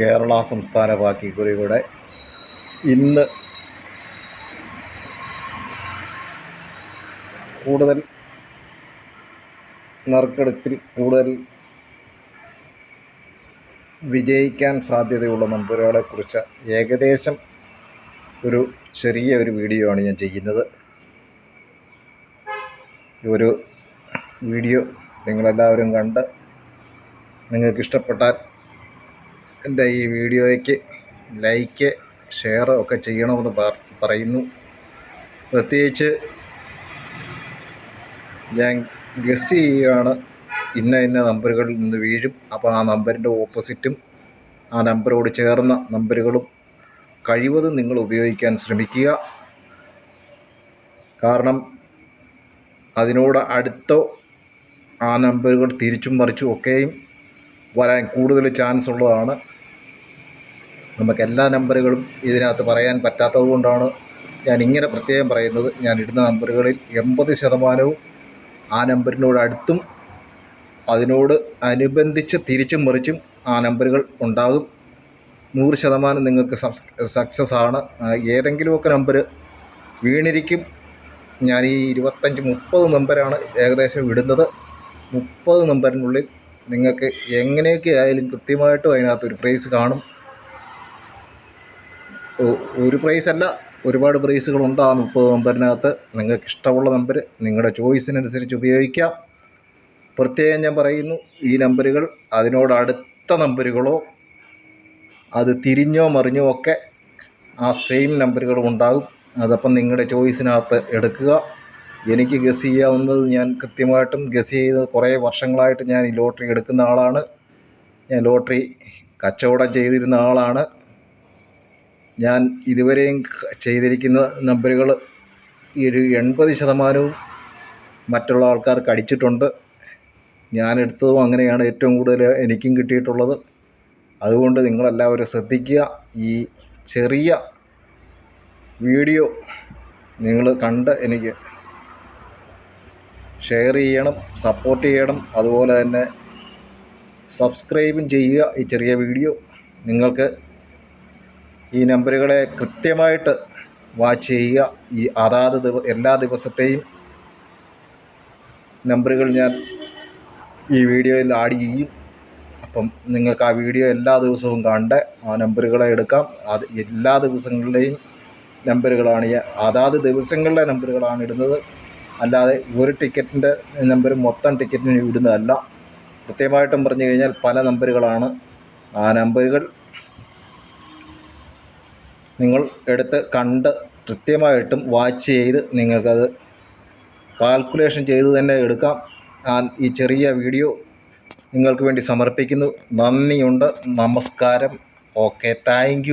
കേരള സംസ്ഥാന ബാക്കി കുറി കൂടെ ഇന്ന് കൂടുതൽ നറുക്കെടുപ്പിൽ കൂടുതൽ വിജയിക്കാൻ സാധ്യതയുള്ള നമ്പറുകളെക്കുറിച്ച് ഏകദേശം ഒരു ചെറിയ ഒരു വീഡിയോ ആണ് ഞാൻ ചെയ്യുന്നത്. ഒരു വീഡിയോ നിങ്ങളെല്ലാവരും കണ്ട് നിങ്ങൾക്ക് ഇഷ്ടപ്പെട്ടാൽ എന്റെ ഈ വീഡിയോയ്ക്ക് ലൈക്ക് ഷെയർ ഒക്കെ ചെയ്യണമെന്ന് പറയുന്നു. പ്രത്യേകിച്ച് ഞാൻ ഗസ് ചെയ്യുകയാണ്. ഇന്ന ഇന്ന നമ്പറുകളിൽ നിന്ന് വീഴും. അപ്പോൾ ആ നമ്പറിന്റെ ഓപ്പോസിറ്റും ആ നമ്പറോട് ചേർന്ന നമ്പറുകളും കഴിവതും നിങ്ങൾ ഉപയോഗിക്കാൻ ശ്രമിക്കുക. കാരണം അതിനോട് അടുത്തോ ആ നമ്പറുകൾ തിരിച്ചും മറിച്ചും ഒക്കെയും വരാൻ കൂടുതൽ ചാൻസ് ഉള്ളതാണ്. നമുക്ക് എല്ലാ നമ്പറുകളും ഇതിനകത്ത് പറയാൻ പറ്റാത്തത് കൊണ്ടാണ് ഞാൻ ഇങ്ങനെ പ്രത്യേകം പറയുന്നത്. ഞാൻ ഇടുന്ന നമ്പറുകളിൽ എൺപത് ശതമാനവും ആ നമ്പറിനോട് അടുത്തും അതിനോട് അനുബന്ധിച്ച് തിരിച്ചും മറിച്ചും ആ നമ്പറുകൾ ഉണ്ടാകും. നൂറ് ശതമാനം നിങ്ങൾക്ക് സക്സസ് ആണ്. ഏതെങ്കിലുമൊക്കെ നമ്പർ വീണിരിക്കും. ഞാൻ ഈ ഇരുപത്തഞ്ച് മുപ്പത് നമ്പരാണ് ഏകദേശം ഇടുന്നത്. മുപ്പത് നമ്പറിനുള്ളിൽ നിങ്ങൾക്ക് എങ്ങനെയൊക്കെ ആയാലും കൃത്യമായിട്ടും അതിനകത്ത് ഒരു പ്രൈസ് കാണും. ഒരു പ്രൈസ് അല്ല ഒരുപാട് പ്രൈസുകളുണ്ട് ആ മുപ്പത് നമ്പറിനകത്ത്. നിങ്ങൾക്ക് ഇഷ്ടമുള്ള നമ്പർ നിങ്ങളുടെ ചോയ്സിനനുസരിച്ച് ഉപയോഗിക്കാം. പ്രത്യേകം ഞാൻ പറയുന്നു ഈ നമ്പറുകൾ അതിനോട് അടുത്ത നമ്പറുകളോ അത് തിരിഞ്ഞോ മറിഞ്ഞോ ഒക്കെ ആ സെയിം നമ്പറുകളും ഉണ്ടാകും. അതപ്പം നിങ്ങളുടെ ചോയ്സിനകത്ത് എടുക്കുക. എനിക്ക് ഗസ് ചെയ്യാവുന്നത് ഞാൻ കൃത്യമായിട്ടും ഗസ് ചെയ്ത് കുറേ വർഷങ്ങളായിട്ട് ഞാൻ ഈ ലോട്ടറി എടുക്കുന്ന ആളാണ്. ഞാൻ ലോട്ടറി കച്ചവടം ചെയ്തിരുന്ന ആളാണ്. ഞാൻ ഇതുവരെയും ചെയ്തിരിക്കുന്ന നമ്പറുകൾ ഈ ഒരു എൺപത് ശതമാനവും മറ്റുള്ള ആൾക്കാർക്ക് അടിച്ചിട്ടുണ്ട്. ഞാൻ എടുത്തതും അങ്ങനെയാണ് ഏറ്റവും കൂടുതൽ എനിക്കും കിട്ടിയിട്ടുള്ളത്. അതുകൊണ്ട് നിങ്ങളെല്ലാവരും ശ്രദ്ധിക്കുക. ഈ ചെറിയ വീഡിയോ നിങ്ങൾ കണ്ട് എനിക്ക് ഷെയർ ചെയ്യണം സപ്പോർട്ട് ചെയ്യണം. അതുപോലെ തന്നെ സബ്സ്ക്രൈബും ചെയ്യുക ഈ ചെറിയ വീഡിയോ. നിങ്ങൾക്ക് ഈ നമ്പറുകളെ കൃത്യമായിട്ട് വാച്ച് ചെയ്യുക. ഈ അതാത് ദിവ എല്ലാ ദിവസത്തെയും നമ്പറുകൾ ഞാൻ ഈ വീഡിയോയിൽ ആഡ് ചെയ്യും. അപ്പം നിങ്ങൾക്ക് ആ വീഡിയോ എല്ലാ ദിവസവും കണ്ട് ആ നമ്പറുകളെ എടുക്കാം. അത് എല്ലാ ദിവസങ്ങളിലെയും നമ്പറുകളാണ് അതാത് ദിവസങ്ങളിലെ നമ്പറുകളാണ് ഇടുന്നത്. അല്ലാതെ ഒരു ടിക്കറ്റിന്റെ നമ്പർ മൊത്തം ടിക്കറ്റിന് ഇടുന്നതല്ല. കൃത്യമായിട്ടും പറഞ്ഞു കഴിഞ്ഞാൽ പല നമ്പറുകളാണ് ആ നമ്പറുകൾ. നിങ്ങൾ എടുത്ത് കണ്ട് കൃത്യമായിട്ടും വാച്ച് ചെയ്ത് നിങ്ങൾക്കത് കാൽക്കുലേഷൻ ചെയ്ത് തന്നെ എടുക്കാം. ഞാൻ ഈ ചെറിയ വീഡിയോ നിങ്ങൾക്ക് വേണ്ടി സമർപ്പിക്കുന്നു. നന്ദിയുണ്ട്. നമസ്കാരം. Okay thank